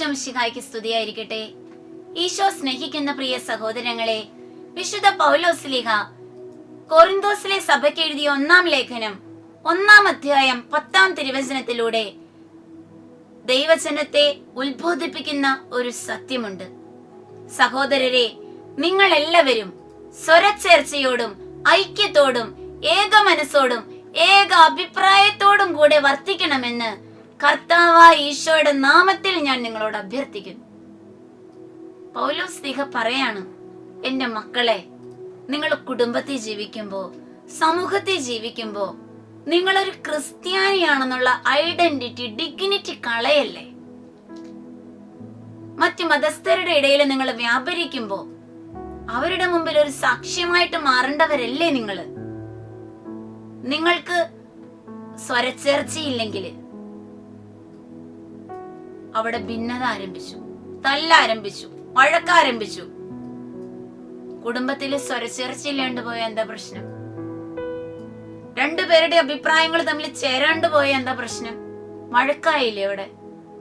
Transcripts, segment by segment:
ഈശോ ശിഹായ്ക്ക് സ്തുതിയായിരിക്കട്ടെ. ഈശോ സ്നേഹിക്കുന്ന പ്രിയ സഹോദരങ്ങളെ വിശുദ്ധ പൗലോസ്ലിഹ കോറിന്തോസിലെ സഭയ്ക്ക് എഴുതിയ ഒന്നാം ലേഖനം ഒന്നാം അധ്യായം പത്താം തിരുവചനത്തിലൂടെ ദൈവജനത്തെ ഉത്ബോധിപ്പിക്കുന്ന ഒരു സത്യമുണ്ട്. സഹോദരരെ നിങ്ങൾ എല്ലാവരും സ്വരച്ചേർച്ചയോടും ഐക്യത്തോടും ഏക മനസ്സോടും ഏക അഭിപ്രായത്തോടും കൂടെ വർത്തിക്കണമെന്ന് കർത്താവായ ഈശോയുടെ നാമത്തിൽ ഞാൻ നിങ്ങളോട് അഭ്യർത്ഥിക്കുന്നു. പൗലോസ് സ്ലിഹ പറയാണ് എന്റെ മക്കളെ നിങ്ങൾ കുടുംബത്തിൽ ജീവിക്കുമ്പോ സമൂഹത്തിൽ ജീവിക്കുമ്പോ നിങ്ങളൊരു ക്രിസ്ത്യാനിയാണെന്നുള്ള ഐഡന്റിറ്റി ഡിഗ്നിറ്റി കളയല്ലേ? മറ്റു മതസ്ഥരുടെ ഇടയിൽ നിങ്ങൾ വ്യാപരിക്കുമ്പോൾ അവരുടെ മുമ്പിൽ ഒരു സാക്ഷ്യമായിട്ട് മാറേണ്ടവരല്ലേ നിങ്ങൾ നിങ്ങൾക്ക് സ്വരച്ചേർച്ചയില്ലെങ്കിൽ അവിടെ ഭിന്നത ആരംഭിച്ചു തല്ലാരംഭിച്ചു വഴക്കാരംഭിച്ചു. കുടുംബത്തിൽ സ്വരച്ചേർച്ചയില്ലാണ്ട് പോയ എന്താ പ്രശ്നം? രണ്ടുപേരുടെ അഭിപ്രായങ്ങൾ തമ്മിൽ ചേരാണ്ട് പോയ എന്താ പ്രശ്നം? വഴക്കായില്ലേ അവിടെ?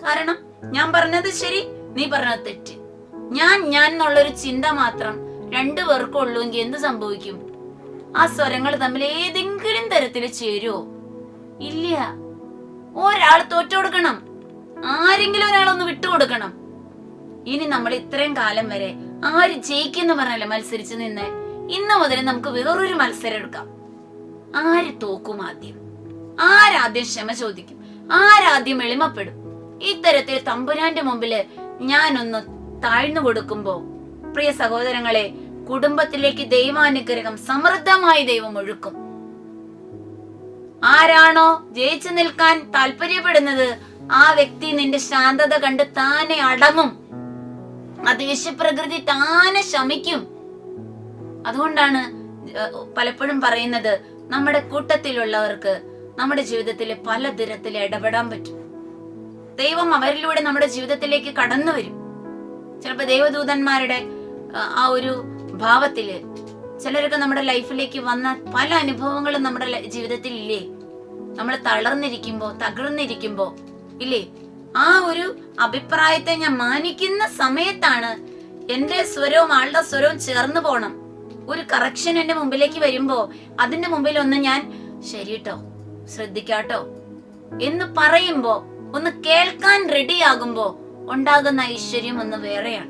കാരണം ഞാൻ പറഞ്ഞത് ശരി നീ പറഞ്ഞത് തെറ്റ്. ഞാൻ ഞാൻ എന്നുള്ളൊരു ചിന്ത മാത്രം രണ്ടു പേർക്കും ഉള്ളുവെങ്കിൽ എന്ത് സംഭവിക്കും? ആ സ്വരങ്ങൾ തമ്മിൽ ഏതെങ്കിലും തരത്തിൽ ചേരുവോ? ഇല്ല. ഒരാൾ തോറ്റു കൊടുക്കണം. ആരെങ്കിലും ഒരാളൊന്ന് വിട്ടുകൊടുക്കണം. ഇനി നമ്മൾ ഇത്രയും കാലം വരെ ആര് ജയിക്കുന്നു പറഞ്ഞല്ലേ മത്സരിച്ച് നിന്ന്? ഇന്ന് മുതൽ നമുക്ക് വേറൊരു മത്സരം എടുക്കാം. ആര് തോക്കും ആദ്യം? ആരാദ്യം ക്ഷമ ചോദിക്കും? ആരാദ്യം എളിമപ്പെടും? ഇത്തരത്തിൽ തമ്പുരാന്റെ മുമ്പിൽ ഞാനൊന്ന് താഴ്ന്നു കൊടുക്കുമ്പോ പ്രിയ സഹോദരങ്ങളെ കുടുംബത്തിലേക്ക് ദൈവാനുഗ്രഹം സമൃദ്ധമായി ദൈവം ഒഴുക്കും. ആരാണോ ജയിച്ചു നിൽക്കാൻ താല്പര്യപ്പെടുന്നത് ആ വ്യക്തി നിന്റെ ശാന്തത കണ്ട് താനെ അടങ്ങും. ആ ദേഷ്യപ്രകൃതി താനെ ശമിക്കും. അതുകൊണ്ടാണ് പലപ്പോഴും പറയുന്നത് നമ്മുടെ കൂട്ടത്തിലുള്ളവർക്ക് നമ്മുടെ ജീവിതത്തിലെ പല തരത്തിൽ ഇടപെടാൻ പറ്റും. ദൈവം അവരിലൂടെ നമ്മുടെ ജീവിതത്തിലേക്ക് കടന്നു വരും. ചിലപ്പോൾ ദൈവദൂതന്മാരുടെ ആ, ഒരു ഭാവത്തിൽ ചിലരൊക്കെ നമ്മുടെ ലൈഫിലേക്ക് വന്ന പല അനുഭവങ്ങളും നമ്മുടെ ജീവിതത്തിൽ ഇല്ലേ നമ്മൾ തളർന്നിരിക്കുമ്പോൾ തകർന്നിരിക്കുമ്പോ ഇല്ലേ? ആ ഒരു അഭിപ്രായത്തെ ഞാൻ മാനിക്കുന്ന സമയത്താണ് എന്റെ സ്വരവും ആളുടെ സ്വരവും ചേർന്ന് പോണം. ഒരു കറക്ഷൻ എന്റെ മുമ്പിലേക്ക് വരുമ്പോ അതിന്റെ മുമ്പിൽ ഒന്ന് ഞാൻ ശരിട്ടോ ശ്രദ്ധിക്കാട്ടോ എന്ന് പറയുമ്പോ ഒന്ന് കേൾക്കാൻ റെഡിയാകുമ്പോ ഉണ്ടാകുന്ന ഐശ്വര്യം ഒന്ന് വേറെയാണ്.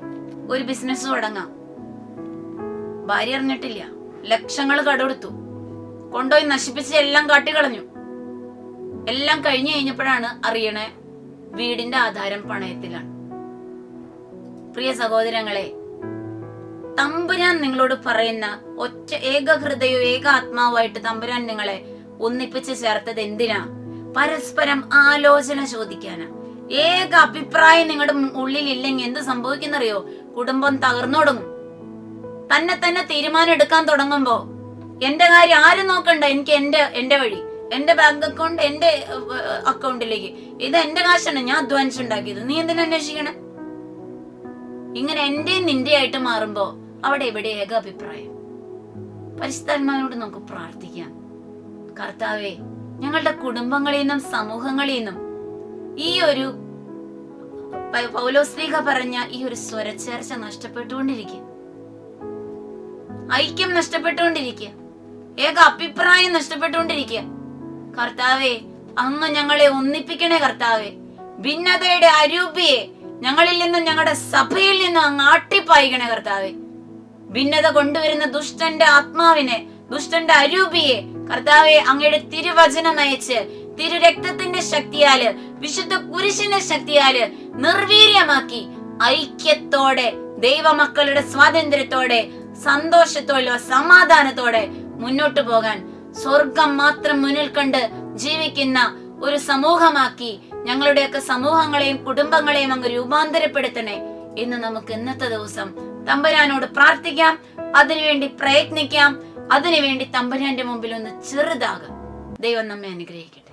ഒരു ബിസിനസ് തുടങ്ങാം. ഭാര്യ അറിഞ്ഞിട്ടില്ല. ലക്ഷങ്ങൾ കടമെടുത്തു. കൊണ്ടുപോയി നശിപ്പിച്ച് എല്ലാം കാട്ടിക്കളഞ്ഞു. എല്ലാം കഴിഞ്ഞു കഴിഞ്ഞപ്പോഴാണ് അറിയണേ വീടിന്റെ ആധാരം പണയത്തിലാണ്. പ്രിയ സഹോദരങ്ങളെ തമ്പുരാൻ നിങ്ങളോട് പറയുന്ന ഒറ്റ ഏക ഹൃദയവും ഏക ആത്മാവുമായിട്ട് തമ്പുരാൻ നിങ്ങളെ ഒന്നിപ്പിച്ച് ചേർത്തത് എന്തിനാ? പരസ്പരം ആലോചന ചോദിക്കാനാ. ഏക അഭിപ്രായം നിങ്ങളുടെ ഉള്ളിൽ ഇല്ലെങ്കിൽ എന്ത് സംഭവിക്കുന്നറിയോ? കുടുംബം തകർന്നു തുടങ്ങും തന്നെ തന്നെ തീരുമാനം എടുക്കാൻ തുടങ്ങുമ്പോ എന്റെ കാര്യം ആരും നോക്കണ്ട. എനിക്ക് എന്റെ എന്റെ വഴി. എന്റെ ബാങ്ക് അക്കൗണ്ട് എന്റെ അക്കൗണ്ടിലേക്ക്. ഇത് എന്റെ കാശാണ്. ഞാൻ അധ്വാനിച്ച് ഉണ്ടാക്കിയത്. നീ എന്തിനാ അന്വേഷിക്കണേ? ഇങ്ങനെ എന്റെ നിന്റെ ആയിട്ട് മാറുമ്പോ അവിടെ എവിടെ ഏക അഭിപ്രായം പരിശുദ്ധാത്മാവിനോട് നമുക്ക് പ്രാർത്ഥിക്കാം. കർത്താവേ ഞങ്ങളുടെ കുടുംബങ്ങളിൽ നിന്നും സമൂഹങ്ങളിൽ നിന്നും ഈ ഒരു പൗലോസ്ലീഹ പറഞ്ഞ ഈ ഒരു സ്വരച്ചേർച്ച നഷ്ടപ്പെട്ടുകൊണ്ടിരിക്കുക. ഐക്യം നഷ്ടപ്പെട്ടുകൊണ്ടിരിക്കുക. ഏക അഭിപ്രായം നഷ്ടപ്പെട്ടുകൊണ്ടിരിക്കുക. കർത്താവെ അങ്ങ് ഞങ്ങളെ ഒന്നിപ്പിക്കണേ കർത്താവെ. ഭിന്നതയുടെ അരൂപിയെ ഞങ്ങളിൽ നിന്നും ഞങ്ങളുടെ സഭയിൽ നിന്നും അങ്ങ് ആട്ടിപ്പായിക്കണേ കർത്താവെ. ഭിന്നത കൊണ്ടുവരുന്ന ദുഷ്ടന്റെ ആത്മാവിനെ ദുഷ്ടന്റെ അരൂപിയെ കർത്താവെ അങ്ങയുടെ തിരുവചനം അയച്ച് തിരുരക്തത്തിന്റെ ശക്തിയാൽ വിശുദ്ധ കുരിശിന്റെ ശക്തിയാൽ നിർവീര്യമാക്കി ഐക്യത്തോടെ ദൈവമക്കളുടെ സ്വാതന്ത്ര്യത്തോടെ സന്തോഷത്തോടെ സമാധാനത്തോടെ മുന്നോട്ടു പോകാൻ സ്വർഗം മാത്രം മുന്നിൽ കണ്ട് ജീവിക്കുന്ന ഒരു സമൂഹമാക്കി ഞങ്ങളുടെയൊക്കെ സമൂഹങ്ങളെയും കുടുംബങ്ങളെയും അങ്ങ് രൂപാന്തരപ്പെടുത്തണേ എന്ന് നമുക്ക് ഇന്നത്തെ ദിവസം തമ്പുരാനോട് പ്രാർത്ഥിക്കാം. അതിനുവേണ്ടി പ്രയത്നിക്കാം. അതിനുവേണ്ടി തമ്പുരാന്റെ മുമ്പിൽ ഒന്ന് ചെറുതാകാം. ദൈവം നമ്മെ അനുഗ്രഹിക്കട്ടെ.